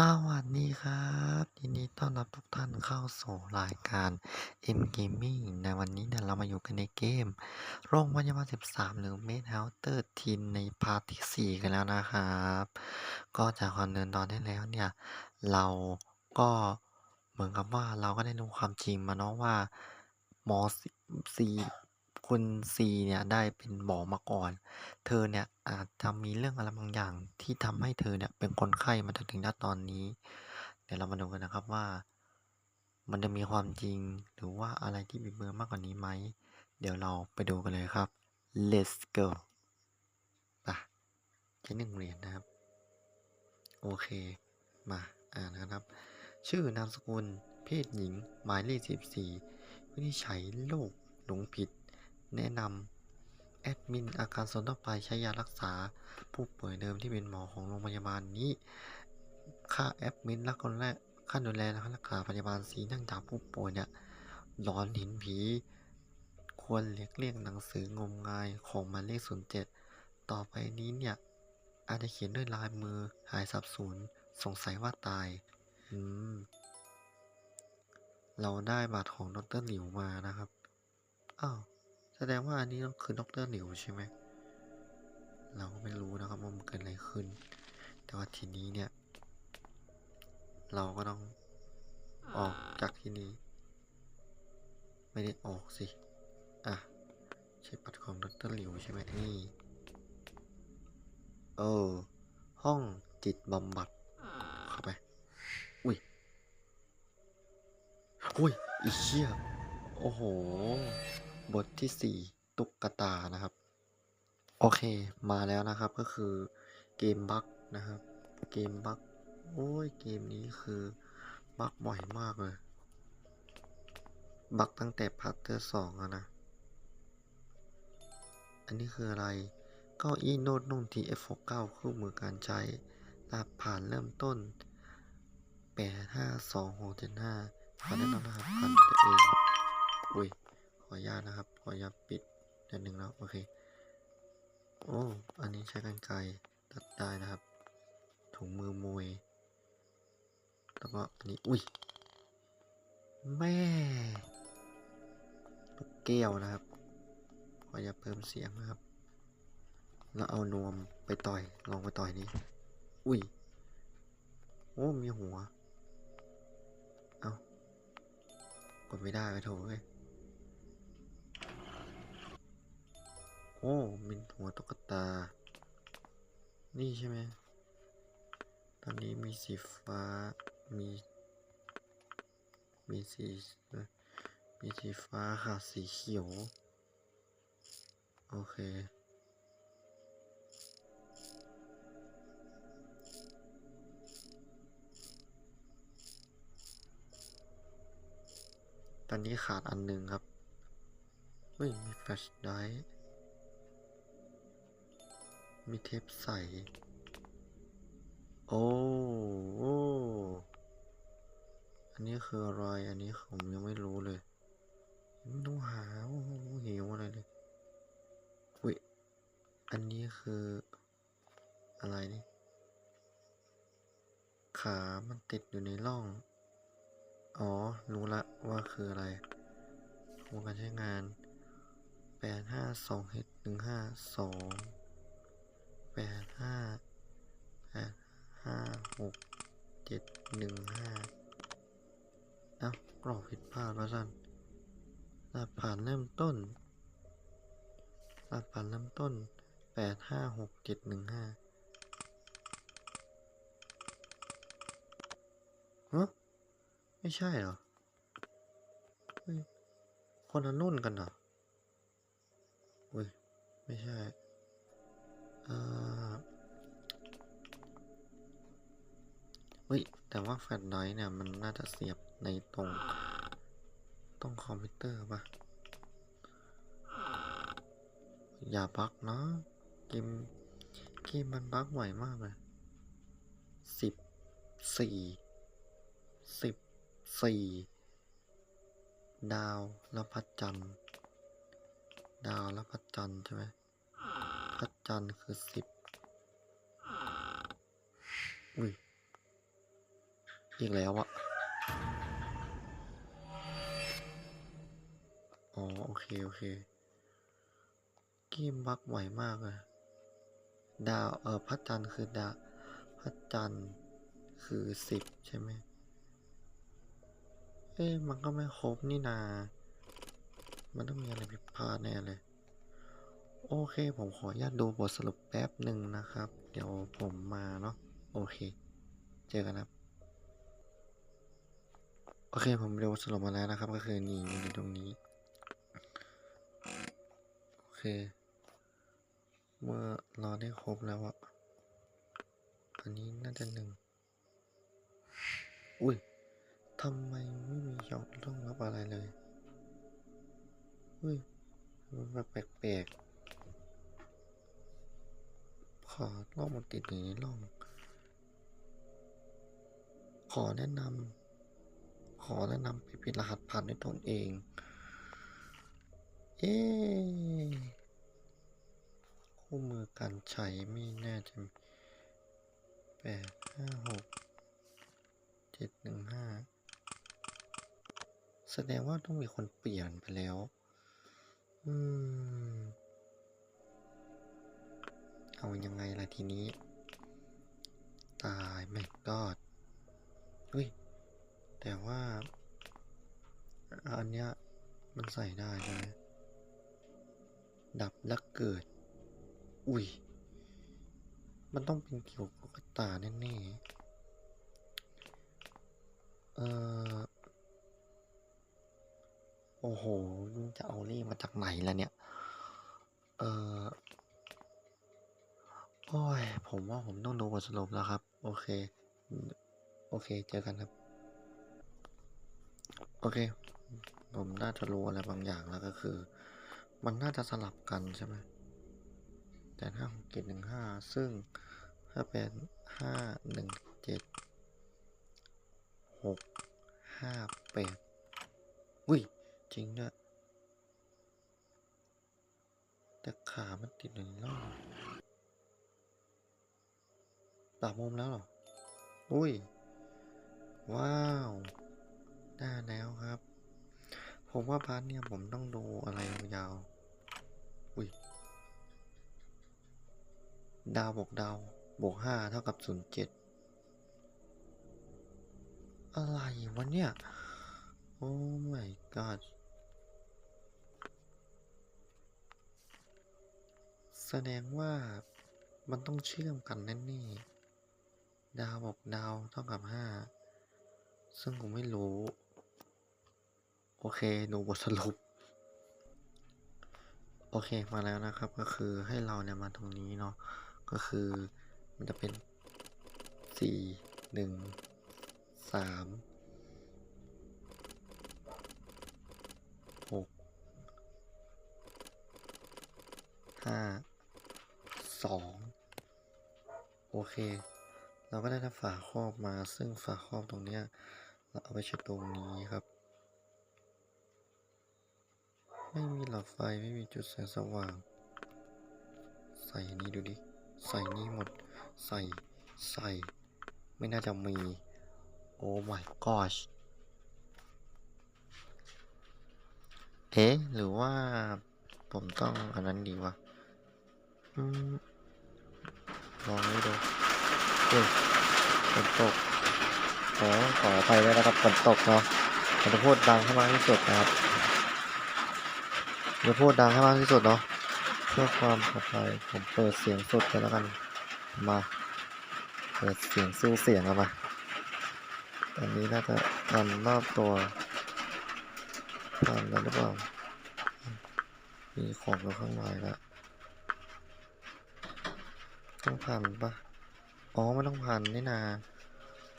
สวัสดีครับยินดีต้อนรับทุกท่านเข้าสู่รายการ M Gaming ในวันนี้เนี่ยเรามาอยู่กันในเกม โรงพยาบาล13 หรือ m a d h o u s e r t e a ในพาร์ทที่ 4 กันแล้วนะครับ ก็จากความเดินตอนได้แล้วเนี่ย เราก็เหมือนกับว่าเราก็ได้รู้ความจริงมาเนาะว่าหมอซี คุณซีเนี่ยได้เป็นหมอมาก่อน เธอเนี่ยอาจจะมีเรื่องอะไรบางอย่างที่ทำให้เธอเนี่ยเป็นคนไข้มาจนถึงณตอนนี้ เดี๋ยวเรามาดูกันนะครับว่า มันจะมีความจริงหรือว่าอะไรที่บิดเบือนมากกว่านี้ไหม เดี๋ยวเราไปดูกันเลยครับ let's go ไปใช้หนึ่งเหรียญนะครับ โอเค มาอ่านนะครับ ชื่อนามสกุลเพศหญิงหมายเลข14วินิจฉัยโรคหลงผิด แนะนำแอดมินอาการสนต่อไปใช้ยารักษา ผู้ป่วยเดิมที่เป็นหมอของโรงพยาบาลนี้ค่าแอดมินและคนแรกค่าดูแลและค่ารักษาพยาบาลสีนื่งจากผู้ป่วยเนี่ยหลอนห็นผี ควรเลียกเลี่ยงหนังสืองมงายของหมายเลข07ต่อไปนี้เนี่ยอาจจะเขียนด้วยลายมือหายสับสูญสงสัยว่าตาย อืม เราได้บัตรของดรหลิวมานะครับ อ้าว แสดงว่าอันนี้ต้องคือดรหลิวใช่ไหม เราก็ไม่รู้นะครับว่ามันเกิดอะไรขึ้น แต่ว่าทีนี้เนี่ย เราก็ต้องออกจากที่นี้ไม่ได้ออกสิ อะ ใช้บัตรของดรหลิวใช่ไหมนี่ เออ ห้องจิตบำบัด เข้าไป อุ้ย อุ้ยอีเชี่ยโอ้โห บทที่สี่ตุ๊กตานะครับ โอเคมาแล้วนะครับก็คือเกมบั๊กนะครับ เกมบั๊กโอ้ยเกมนี้คือบั๊กบ่อยมากเลย บั๊กตั้งแต่พาร์ทเตอร์สองอะนะ อันนี้คืออะไรเก้าอี้โน้ตนุ่ง TF69 คู่มือการใช้รหัสผ่านเริ่มต้น 852675ขอแนะนำรหัสผ่านตัวเอง อุ้ย ออนุญาตนะครับ ขออนุญาตปิดเดี๋ยวหนึ่งแล้วโอเค โอ้ อันนี้ใช้กันไกรตัดได้นะครับ ถุงมือมวย แล้วก็อันนี้ อุ้ย แม่ลูกแก้วนะครับ ขออย่าเพิ่มเสียงนะครับ แล้วเอานวมไปต่อย ลองไปต่อยนี้ อุ้ย โอ้ มีหัว เอากดไม่ได้ไปโถเอ้ย โอ้มีหัวตุ๊กตา นี่ใช่ไหม ตอนนี้มีสีฟ้า มี มีสี มีสีฟ้าค่ะ สีเขียว โอเคตอนนี้ขาดอันหนึ่งครับ เฮ้ย มีแฟลชไดร์ มีเทปใส โอ้โออันนี้คืออะไร อันนี้ผมยังไม่รู้เลย ไม่ต้องหาโอ้โหหิวอะไรเลยอุ้ย อันนี้คืออะไรนี่ ขามันติดอยู่ในร่อง อ๋อ รู้ละว่าคืออะไรวงการใช้งาน 8 5 2 1 1 5 2 ปดห้าแปดห้าหกเจ็ดหนึ่งห้าเอ้ากรอกผิดพลาดแล้วสั้นรหัสผ่านเริ่มต้นรหัสผ่านเริ่มต้นแปดห้าหกเจ็ดหนึ่งห้าฮะไม่ใช่เหรอคนละนุ่นกันเหรออุ้ยไม่ใช่ เอ่อ เฮ้ย แต่ว่าแฟลชไดร์เนี่ยมันน่าจะเสียบในตรงตรงคอมพิวเตอร์ป่ะอย่าบักเนาะเกมเกมมันบักบ่อยมากเลยสิบสี่สิบสี่ดาวแล้วพระจันทร์ดาวแล้วพระจันทร์ใช่ไหมพระจันทร์คือสิบอุ้ย อีกแล้วอะอ๋อโอเค โอเค เกมบักไหวมากเลยดาว เออพระจันทร์คือดาวพระจันทร์คือสิบใช่ไหมเอ๊ะมันก็ไม่ครบนี่นา มันต้องมีอะไรผิดพลาดแน่เลย โอเค ผมขออนุญาตดูบทสรุปแป๊บหนึ่งนะครับ เดี๋ยวผมมาเนาะ โอเค เจอกันครับ โอเคผมดูบทสรุปมาแล้วนะครับ ก็คือนี่มันอยู่ตรงนี้ โอเค เมื่อเราได้ครบแล้วอะอันนี้น่าจะหนึ่งอุ้ยทำไมไม่มีช่องต้องรับอะไรเลยอุ้ยมันแบบแปลกๆขอล่องมาติดอย่างนี้ลอง ขอแนะนำ อแนะนำไปปิดรหัสผ่านด้วยตนเองเอ๊ะคู่มือการใช้ไม่น่จะมีแปดห้าหกเจ็ดหนึ่งห้าแสดงว่าต้องมีคนเปลี่ยนไปแล้ว อืม เอายังไงล่ะทีนี้ ตายไม่กอด แต่ว่าอันเนี้ยมันใส่ได้ใช่ไหมดับแล้วเกิด อุ้ย มันต้องเป็นเกี่ยวกับกระตาแน่ๆ เออโอ้โห จะเอาเลขมาจากไหนล่ะเนี่ย เออโอ้ย ผมว่าผมต้องดูบทสรุปแล้วครับ โอเค โอเค เจอกันครับ โอเค ผมน่าจะรู้อะไรบางอย่างแล้วก็คือ มันน่าจะสลับกันใช่ไหมแต่ถ้าหกเจ็ดหนึ่งห้าซึ่งถ้าเป็นห้าหนึ่งเจ็ดหกห้าแปดอุ้ย จริงด้วยแต่ขามันติดหนึ่งรอบปรับมุมแล้วเหรอ อุ้ย ว้าว ได้แล้วครับ ผมว่าพาร์ทเนี่ยผมต้องดูอะไรยาวๆอุ้ยดาวบวกดาวบวกห้าเท่ากับศูนย์เจ็ดอะไรวะเนี่ย โอ้ my god แสดงว่ามันต้องเชื่อมกันแน่ๆดาวบอกดาวเท่ากับห้า ซึ่งผมไม่รู้ โอเคดูบทสรุป โอเคมาแล้วนะครับก็คือให้เราเนี่ยมาตรงนี้เนาะก็คือมันจะเป็นสี่หนึ่งสามหกห้าสองโอเค เราก็ได้ทั้งฝาครอบมาซึ่งฝาครอบตรงเนี้ยเราเอาไปใช้ตรงนี้ครับ ไม่มีหลอดไฟไม่มีจุดแสงสว่าง ใส่นี้ดูดิ ใส่นี่หมด ใส่ใส่ ไม่น่าจะมี โอ้ my gosh เอ๊ะหรือว่าผมต้องอันนั้นดีวะอืมลองนี้ดูเฮ้ยฝนตกขอขออภัยด้วยนะครับฝนตกเนาะผมจะพูดดังให้มากที่สุดนะครับ จะพูดดังให้มากที่สุดเนาะเพื่อความปลอดภัยผมเปิดเสียงสุดกันแล้วกัน มาเปิดเสียงสู้เสียงเอามาตอนนี้น่าจะทันรอบตัวทันแล้วหรือเปล่ามีของอยู่ข้างในแล้วต้องพันปะอ๋อไม่ต้องพันนี่นา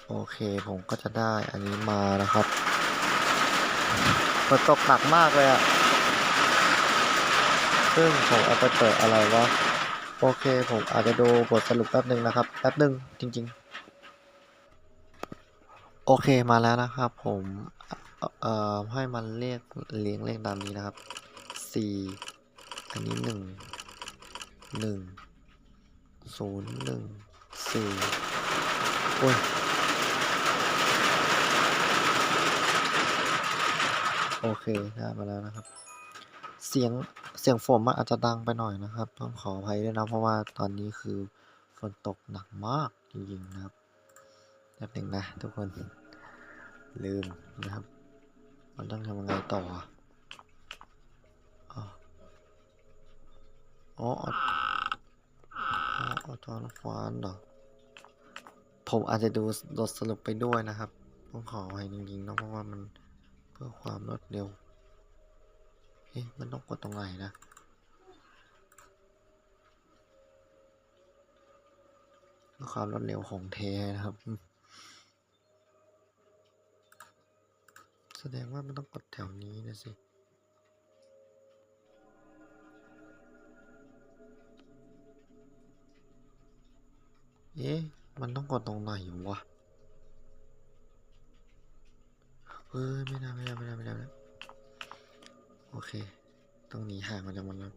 โอเคผมก็จะได้อันนี้มานะครับฝนตกหนักมากเลยอะ ซึ่งของอัปเปิดอะไรวะ โอเค ผมอาจจะดูบทสรุปแป๊บหนึ่งนะครับ แป๊บหนึ่งจริง ๆ โอเคมาแล้วนะครับ ผมเอ่อให้มันเรียกเลี้ยงเลขตามนี้นะครับ 4 อันนี้ 1 1 0 1 4โอ้ยโอเคได้มาแล้วนะครับ เสียงเสียงฝนมันอาจจะดังไปหน่อยนะครับ ต้องขออภัยด้วยนะ เพราะว่าตอนนี้คือฝนตกหนักมากจริงๆนะครับแป๊บหนึงนะทุกคนลืมนะครับมันต้องทำยังไงต่ออ๋ออ๋ออออ๋อนฟานเหรอผมอาจจะดูบทสรุปไปด้วยนะครับ ต้องขออภัยจริงๆเนอะเพราะว่ามันเพื่อความรวดเร็ว อ๊ะมันต้องกดตรงไหนนะความรวดเร็วของแท้นะครับ แสดงว่ามันต้องกดแถวนี้นะสิเอ๊ะ มันต้องกดตรงไหนวะเฮ้ยไม่ได้ไม่ได้ไม่ได้ไม่ได้ โอเค ต้องหนีห่างมันจากมันแล้ว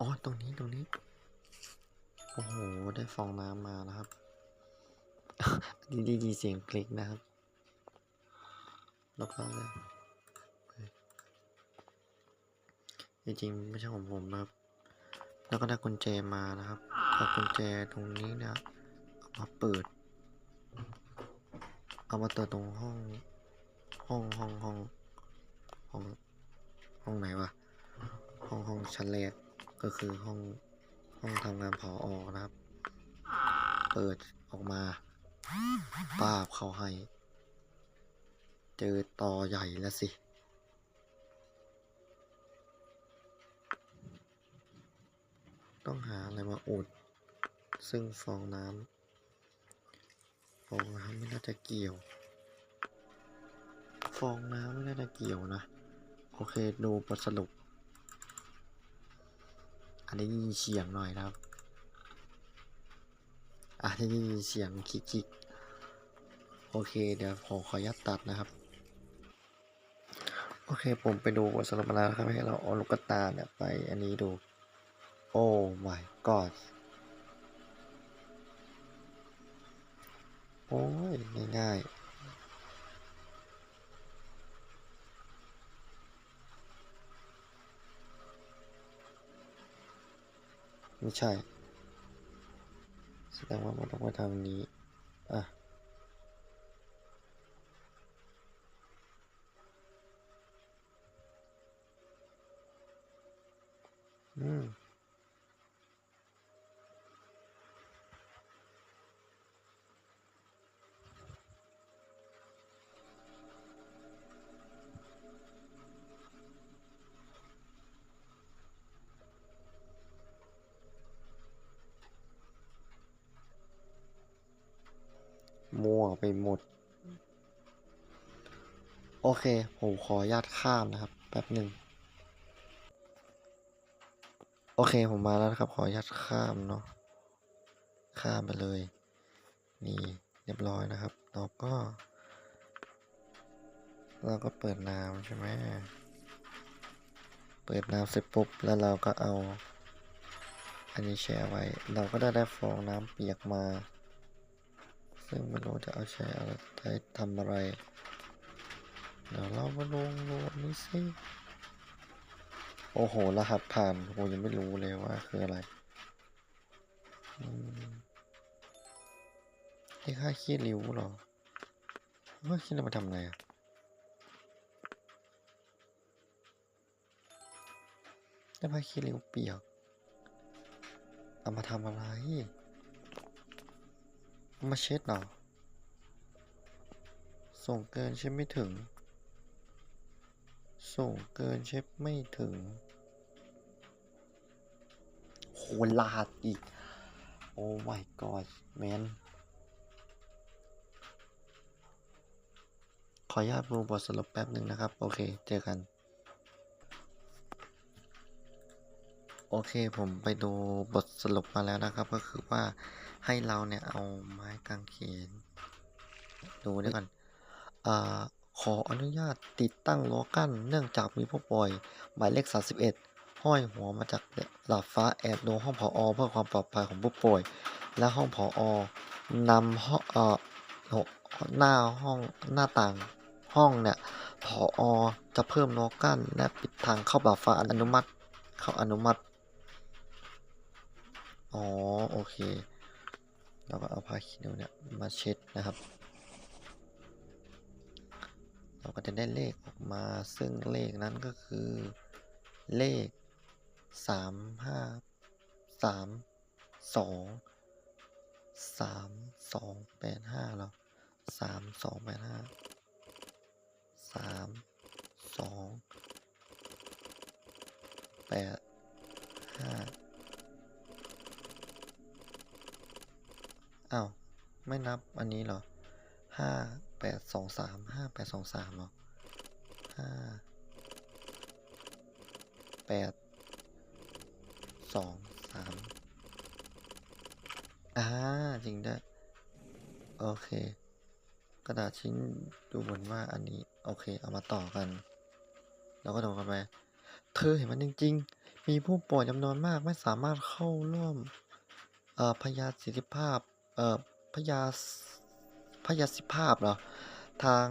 อ๋อ ตรงนี้ ตรงนี้ โอ้โห ได้ฟองน้ำมานะครับ ดีดีดีเสียงคลิกนะครับแล้วเลยจริงๆไม่ใช่ของผมนะครับ แล้วก็ได้กุญแจมานะครับเอากุญแจตรงนี้นี่ยเอามาเปิด เอามาเปิดตรงห้อง ห้องห้องห้องห้องห้องไหนวะห้องห้องชั้นแรกก็คือห้องห้องทำงานผออนะครับ เปิดออกมาป้าบเขาให้ เจอต่อใหญ่แล้วสิต้องหาอะไรมาอุด ซึ่งฟองน้ำ องน้ำไม่น่าจะเกี่ยว ฟองน้ำไม่น่าจะเกี่ยวนะ โอเคดูบทสรุป อันนี้ยินเสียงหน่อยครับอะได้ยินเสียงคิกๆโอเคเดี๋ยวผมขออนุญาตตัดนะครับ โอเคผมไปดูบทสรุปมาแล้วครับให้เราเอาลูกตาเนี่ยไปอันนี้ดู โอ้ my god อ้ยง่ายๆไม่ใช่แสดงว่ามันต้องไปทางนี้ อะอืม มั่วไปหมด โอเค ผมขออนุญาตข้ามนะครับ แป๊บหนึ่ง โอเค ผมมาแล้วนะครับ ขออนุญาตข้ามเนาะ ข้ามไปเลย นี่เรียบร้อยนะครับ เราก็ เราก็เปิดน้ำใช่ไหม เปิดน้ำเสร็จปุ๊บ แล้วเราก็เอา อันนี้แช่ไว้ เราก็ได้ได้ฟองน้ำเปียกมา ซึ่งไม่รู้จะเอาใช้อะไรทำอะไร เดี๋ยวเรามาลงโหลดนี้สิ โอ้โห รหัสผ่านผมยังไม่รู้เลยว่าคืออะไรอืมนี่ค่าขี้ริ้วหรอว่าขี้ริ้วมาทำอะไรอะได้ผ้าขี้ริ้วเปียกเอามาทำอะไร มาเช็ดหรอ ส่งเกินเช็ดไม่ถึง ส่งเกินเช็ดไม่ถึง โหลาดอีก โอ้ my god แมนขออนุญาตดูบทสรุปแป๊บหนึ่งนะครับ โอเค เจอกัน โอเคผมไปดูบทสรุปมาแล้วนะครับ ก็คือว่า ให้เราเนี่ยเอาไม้กางเขน ดูด้วยกันอขออนุญาตติดตั้งรั้วกั้น เนื่องจากมีผู้ป่วยหมายเลข 31 ห้อยหัวมาจากหลับฟ้าแอบดูห้องผอเพื่อความปลอดภัยของผู้ป่วย และห้องผอนำห้องเอ่อหน้าห้องหน้าต่างห้องเนี่ยผอจะเพิ่มรั้วกั้น และปิดทางเข้าแบบฟ้าอนุมัติ เข้าอนุมัติ อ๋อ โอเค เราก็เอาผ้าขี้นูเนี่ยมาเช็ดนะครับ เราก็จะได้เลขออกมาซึ่งเลขนั้นก็คือเลข 3 5 3 2 3 2 8 5เรา3 2 8 5 3 2 8 ไม่นับอันนี้เหรอห้าแปดสองสามห้าแปดสองสามเหรอห้าแปดสองสามอ่าจริงด้วยโอเค กระดาษชิ้นดูเหมือนว่าอันนี้ โอเค เอามาต่อกัน เราก็ดูกันไปเธอเห็นมันจริง ๆ มีผู้ป่วยจำนวนมากไม่สามารถเข้าร่วมเอ่อพยาสิทธิภาพเอ่อ พยาพยาสิภาพเหรอ ทาง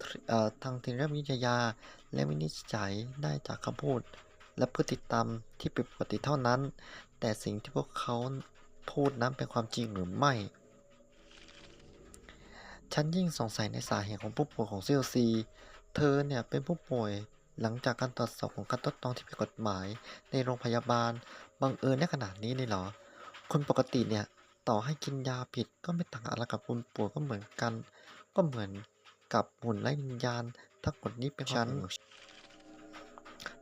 ทเอ่อทางธีรวิทยา และวินิจฉัยได้จากคำพูด และพฤติกรรมที่ผิดปกติเท่านั้น แต่สิ่งที่พวกเขาพูดนั้นเป็นความจริงหรือไม่ ฉันยิ่งสงสัยในสาเหตุของผู้ป่วยของ CLC เธอเนี่ยเป็นผู้ป่วยหลังจากการตรวจสอบของการทดลองที่ผิดกฎหมาย ในโรงพยาบาล บังเอิญได้ขนาดนี้เลยเหรอ คนปกติเนี่ย ต่อให้กินยาผิดก็ไม่ต่างอะไรกับคนป่วยก็เหมือนกัน ก็เหมือนกับหุ่นไร้วิญญาณทั้งหมดนี้เป็นความฉันจริงของ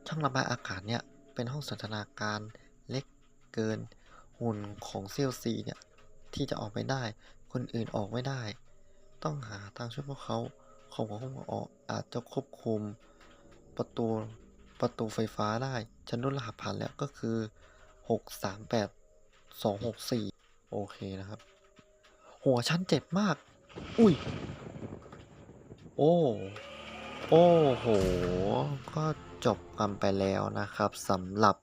ช่องระบายอากาศเนี่ยเป็นห้องสันทนาการเล็กเกิน หุ่นของ CLC เนี่ยที่จะออกไปได้ คนอื่นออกไม่ได้ ต้องหาทางช่วยพวกเขาของของพวกออกอาจจะควบคุมประตูประตูไฟฟ้าได้ ฉันรู้รหัสผ่านแล้วก็คือ 638264 โอเคนะครับ หัวฉันเจ็บมาก อุ๊ยโอ้โอ้โฮก็จบกันไปแล้วนะครับสำหรับ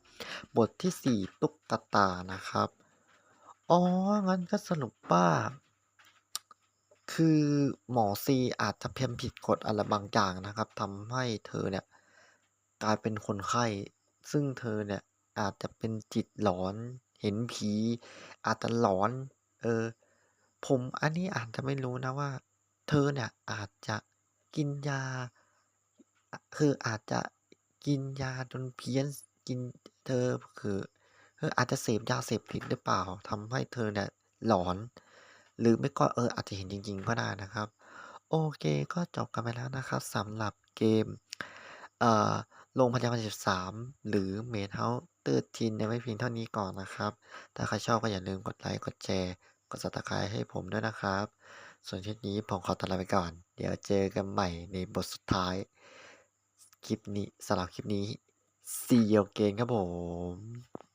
บทที่ 4 ตุ๊กตานะครับ อ๋อ งั้นก็สรุปว่า คือหมอซีอาจจะเพิมผิดกฎอะไรบางอย่างนะครับทำให้เธอเนี่ย กลายเป็นคนไข้ ซึ่งเธอเนี่ยอาจจะเป็นจิตหลอน เห็นผีอาจจะหลอน เออ ผมอันนี้อาจจะไม่รู้นะว่า เธอเนี่ยอาจจะกินยา คืออาจจะกินยาจนเพี้ยนกินเธอคือเธออาจจะเสพยาเสพติดหรือเปล่าทำให้เธอเนี่ยหลอน หรือไม่ก็เอออาจจะเห็นจริง ๆ ก็ได้นะครับ โอเคก็จบกันไปแล้วนะครับสำหรับเกมเอ่อโรงพยาบาล13 หรือ ตื้อจินไว้เพียงเท่านี้ก่อนนะครับ ถ้าใครชอบก็อย่าลืมกดไลค์ กดแชร์ กดสับสไครต์ให้ผมด้วยนะครับ ส่วนคลิปนี้ผมขอตัวลาไปก่อน เดี๋ยวเจอกันใหม่ในบทสุดท้าย คลิปนี้สำหรับคลิปนี้ See you again ครับผม